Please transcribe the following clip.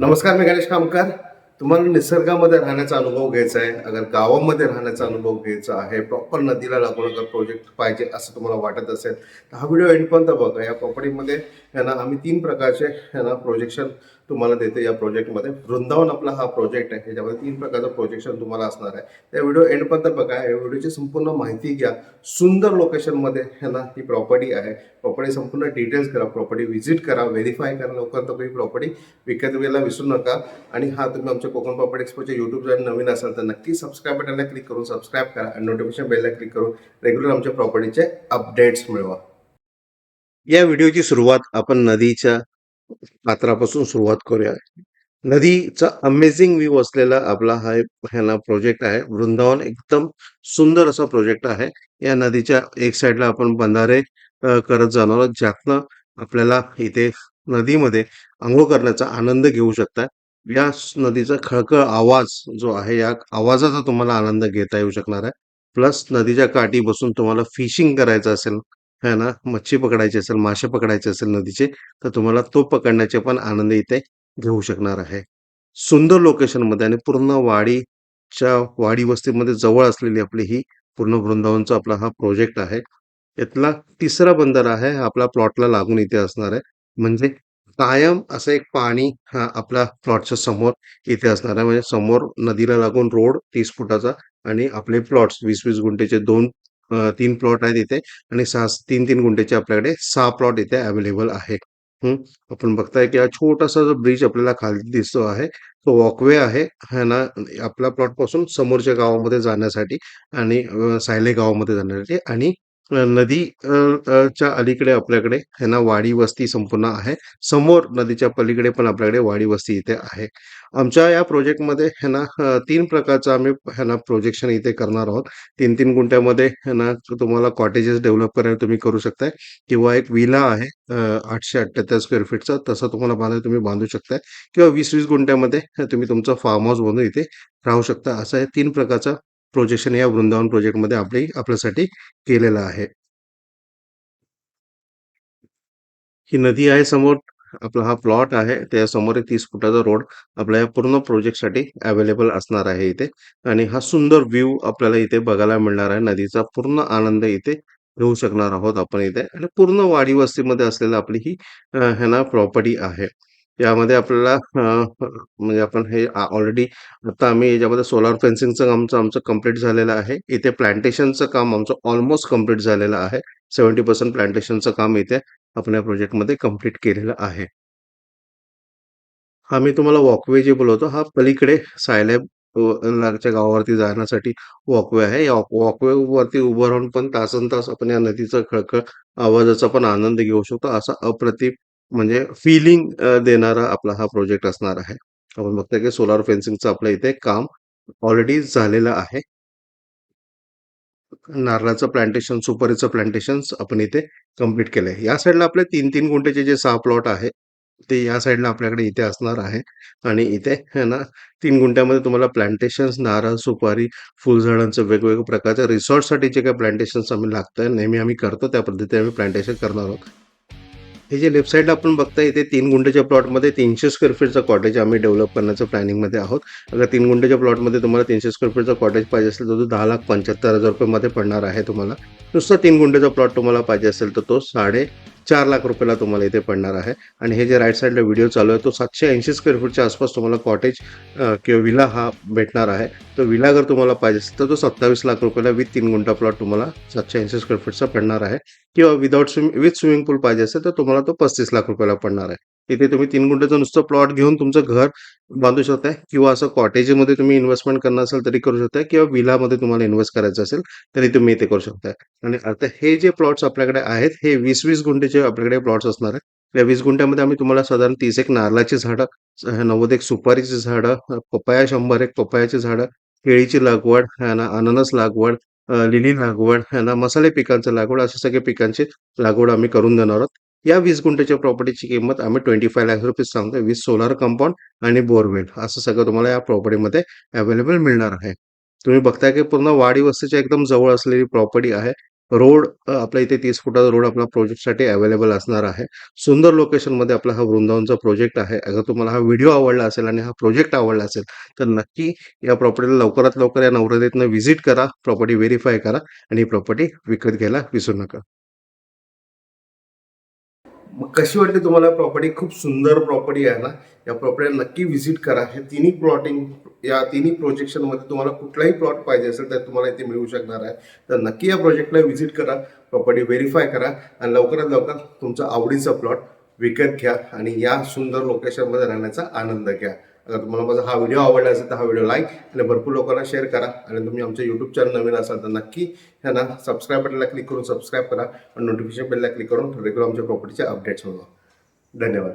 नमस्कार मी गणेश कामकार तुम्हाला निसर्गामध्ये राहण्याचा अनुभव घ्यायचा आहे अगर गावामध्ये राहण्याचा अनुभव घ्यायचा आहे प्रॉपर नदीला लागून अगर प्रोजेक्ट पाहिजे असं तुम्हाला वाटत असेल तर हा व्हिडिओ एंडपर्यंत बघा. या प्रॉपर्टीमध्ये यांना आम्ही तीन प्रकारचे यांना प्रोजेक्शन तुम्हाला देतो या प्रोजेक्टमध्ये. वृंदावन आपला हा प्रोजेक्ट आहे याच्यामध्ये तीन प्रकारचं प्रोजेक्शन तुम्हाला असणार आहे. त्या व्हिडिओ एंडपर्यंत बघा या व्हिडिओची संपूर्ण माहिती घ्या. सुंदर लोकेशनमध्ये ह्याला ही प्रॉपर्टी आहे. प्रॉपर्टी संपूर्ण डिटेल्स करा प्रॉपर्टी व्हिजिट करा व्हेरीफाय करा लवकर. तर ही प्रॉपर्टी विकत घ्यायला विसरू नका. आणि हा तुम्ही आमच्या कोकण प्रॉपर्टी एक्सपोच्या यूट्यूब चॅनल नवीन असाल तर नक्की सबस्क्राईब बटनला क्लिक करून सबस्क्राईब करा आणि नोटिफिकेशन बेलला क्लिक करून रेग्युलर आमच्या प्रॉपर्टीचे अपडेट्स मिळवा. या व्हिडिओची सुरुवात आपण नदीच्या पात्रापासून सुरुवात करूया. नदीचा अमेझिंग व्ह्यू असलेला आपला हा ह्याला प्रोजेक्ट आहे. वृंदावन एकदम सुंदर असा प्रोजेक्ट आहे. या नदीच्या एक साईडला आपण बंधारे करत जाणार आहोत. ज्यातनं आपल्याला इथे नदीमध्ये आंघोळ करण्याचा आनंद घेऊ शकता. या नदीचा खळखळ आवाज जो आहे या आवाजाचा तुम्हाला आनंद घेता येऊ शकणार आहे. प्लस नदीच्या काठी बसून तुम्हाला फिशिंग करायचं असेल है ना? मच्छी पकडायची असेल मासे पकडायचे असेल नदीचे तर तुम्हाला तो पकडण्याचे पण आनंद इथे घेऊ शकणार आहे. सुंदर लोकेशनमध्ये आणि पूर्ण वाडीच्या वाडी वस्तीमध्ये जवळ असलेली आपली ही पूर्ण वृंदावनचा आपला हा प्रोजेक्ट आहे. यातला तिसरा बंदर आहे हा आपला प्लॉटला लागून इथे असणार आहे. म्हणजे कायम असं एक पाणी हा आपल्या प्लॉटच्या समोर इथे असणार आहे. म्हणजे समोर नदीला लागून रोड तीस फुटाचा आणि आपले प्लॉट्स वीस वीस गुंठेचे दोन तीन प्लॉट आहेत इथे आणि सहा तीन तीन गुंठेचे आपल्याकडे सहा प्लॉट इथे अवेलेबल आहे हम्म. आपण बघताय की हा छोटासा जो ब्रिज आपल्याला खाली दिसतो आहे तो वॉकवे आहे है ना आपल्या प्लॉटपासून समोरच्या गावामध्ये जाण्यासाठी आणि सायले गावामध्ये जाण्यासाठी आणि नदी अ, अ, च्या अलीकडे आपल्याकडे आहे ना वाडी वस्ती संपूर्ण आहे. समोर नदीच्या पलीकडे पण आपल्याकडे वाडी वस्ती इथे आहे. आमच्या या प्रोजेक्टमध्ये आहे ना अ, तीन प्रकारचं आम्ही है ना प्रोजेक्शन इथे करणार आहोत. तीन तीन गुंठ्यामध्ये है ना तुम्हाला कॉटेजेस डेव्हलप करायला तुम्ही करू शकताय. किंवा एक विला आहे अ, आठशे अठ्ठ्याहत्तर स्क्वेअर फीटचा तसा तुम्हाला बांधायला तुम्ही बांधू शकताय. किंवा वीस वीस गुंठ्यामध्ये तुम्ही तुमचं फार्म हाऊस बनवून इथे राहू शकता. असं हे तीन प्रकारचा प्रोजेक्शन या वृंदावन प्रोजेक्टमध्ये आपली आपल्यासाठी केलेलं आहे. ही नदी आहे समोर आपला हा प्लॉट आहे त्यासमोर एक तीस फुटाचा रोड आपल्या या पूर्ण प्रोजेक्टसाठी अवेलेबल असणार आहे इथे. आणि हा सुंदर व्ह्यू आपल्याला इथे बघायला मिळणार आहे. नदीचा पूर्ण आनंद इथे घेऊ शकणार आहोत आपण इथे. आणि पूर्ण वाडी वस्तीमध्ये असलेलं आपली ही ह्याना ना प्रॉपर्टी आहे. यामध्ये आपल्याला अ, म्हणजे आपण हे ऑलरेडी आता आम्ही याच्यामध्ये सोलार फेन्सिंगचं आमचं आमचं कंप्लीट झालेलं आहे. इथे प्लांटेशनचं काम आमचं ऑलमोस्ट कंप्लीट झालेलं आहे. सेव्हन्टी पर्सेंट प्लांटेशनचं काम इथे आपण या प्रोजेक्टमध्ये कंप्लीट केलेलं आहे. हा मी तुम्हाला वॉकवे जे बोलवतो हा पलीकडे सायलॅब च्या गावावरती जाण्यासाठी वॉकवे आहे. या वॉकवे वरती उभं राहून पण तासन तास आपण या नदीचा खळखळ आवाजाचा पण आनंद घेऊ शकतो. असा अप्रतिम म्हणजे फिलिंग देणारा आपला हा प्रोजेक्ट असणार आहे. आपण बघतोय की सोलार फेन्सिंगचं आपल्या इथे काम ऑलरेडी झालेलं आहे. नारळाचं प्लांटेशन सुपारीचं प्लांटेशन आपण इथे कंप्लीट केलंय. या साईडला आपले तीन तीन गुंठेचे जे सहा प्लॉट आहे ते या साईडला आपल्याकडे इथे असणार आहे. आणि इथे है ना तीन गुंठ्यामध्ये तुम्हाला प्लांटेशन्स नारळ सुपारी फुलझाडांचं वेगवेगळ्या प्रकारच्या रिसॉर्टसाठी जे काही प्लांटेशन्स आम्ही लागतंय. नेहमी आम्ही करतो त्या पद्धतीने आम्ही प्लांटेशन करणार आहोत. हे जे लेफ्ट साईडला आपण बघता येते तीन गुंड्याच्या प्लॉटमध्ये तीनशे स्क्वेअर फीटचं कॉटेज आम्ही डेव्हलप करण्याचं प्लॅनिंगमध्ये आहोत. अगर तीन गुंठेच्या प्लॉटमध्ये तुम्हाला तीनशे स्क्वेअर फीटचं कॉटेज पाहिजे असेल तर तो दहा लाख पंच्याहत्तर हजार रुपयेमध्ये पडणार आहे तुम्हाला. नुसता तीन गुंड्याचा प्लॉट तुम्हाला पाहिजे असेल तर तो साडे चार लाख रुपयाला तुम्हाला इथे पडणार आहे. आणि हे जे राईट साईडला व्हिडिओ चालू आहे तो सातशे ऐंशी स्क्वेअर फूटच्या आसपास तुम्हाला कॉटेज किंवा विला हा भेटणार आहे. तो विला जर तुम्हाला पाहिजे असेल तर तो सत्तावीस लाख रुपयाला विथ तीन गुंठा प्लॉट तुम्हाला सातशे ऐंशी स्क्वेअर फूटचा पडणार आहे. किंवा without swimming with swimming pool पाहिजे असेल तर तुम्हाला तो पस्तीस लाख रुपयाला पडणार आहे. तिथे तुम्ही तीन गुंठ्याचं नुसतं प्लॉट घेऊन तुमचं घर बांधू शकताय किंवा असं कॉटेजमध्ये तुम्ही इन्व्हेस्टमेंट करणार असेल तरी करू शकताय किंवा विलामध्ये तुम्हाला इन्व्हेस्ट करायचं असेल तरी तुम्ही इथे करू शकताय. आणि आता हे जे प्लॉट्स आपल्याकडे आहेत हे वीस वीस गुंठेचे आपल्याकडे प्लॉट्स असणार आहेत. या वीस गुंठ्यामध्ये आम्ही तुम्हाला साधारण तीस एक नारळाची झाडं नव्वद एक सुपारीची झाडं पपया शंभर एक पपयाची झाडं केळीची लागवड अननस लागवड लिली लागवड मसाले पिकांचं लागवड अशा सगळ्या पिकांची लागवड आम्ही करून देणार आहोत. या वीस गुंठ्याच्या प्रॉपर्टीची किंमत आम्ही ट्वेंटी फाय लॅक्स रुपीज सांगतोय. विथ सोलार कंपाऊंड आणि बोरवेल असं सगळं तुम्हाला या प्रॉपर्टीमध्ये अवेलेबल मिळणार आहे. तुम्ही बघताय की पूर्ण वाडी वस्तीच्या एकदम जवळ असलेली प्रॉपर्टी आहे. रोड आपल्या इथे तीस फुटाचा रोड आपला प्रोजेक्टसाठी अवेलेबल असणार आहे. सुंदर लोकेशनमध्ये आपला हा वृंदावनचा प्रोजेक्ट आहे. अगर तुम्हाला हा व्हिडिओ आवडला असेल आणि हा प्रोजेक्ट आवडला असेल तर नक्की या प्रॉपर्टीला लवकरात लवकर या नवरदेतनं व्हिजिट करा. प्रॉपर्टी व्हेरीफाय करा आणि ही प्रॉपर्टी विकत घ्यायला विसरू नका. मग कशी वाटली तुम्हाला प्रॉपर्टी खूप सुंदर प्रॉपर्टी आहे ना? या प्रॉपर्टीला नक्की व्हिजिट करा. हे तिन्ही प्लॉटिंग या तिन्ही प्रोजेक्शनमध्ये तुम्हाला कुठलाही प्लॉट पाहिजे असेल तर तुम्हाला इथे मिळू शकणार आहे. तर नक्की या प्रोजेक्टला व्हिजिट करा. प्रॉपर्टी व्हेरीफाय करा. आणि लवकरात लवकर तुमचा आवडीचा प्लॉट विकत घ्या. आणि या सुंदर लोकेशनमध्ये राहण्याचा आनंद घ्या. आता तुम्हाला माझा हा व्हिडिओ आवडला असेल तर हा व्हिडिओ लाईक आणि भरपूर लोकांना शेअर करा. आणि तुम्ही आमच्या यूट्यूब चॅनल नवीन असाल तर नक्की ह्यांना सबस्क्राईब बटनला क्लिक करून सबस्क्राईब करा. आणि नोटिफिकेशन बेलला क्लिक करून रेग्युलर आमच्या प्रॉपर्टीचे अपडेट्स मिळवा धन्यवाद.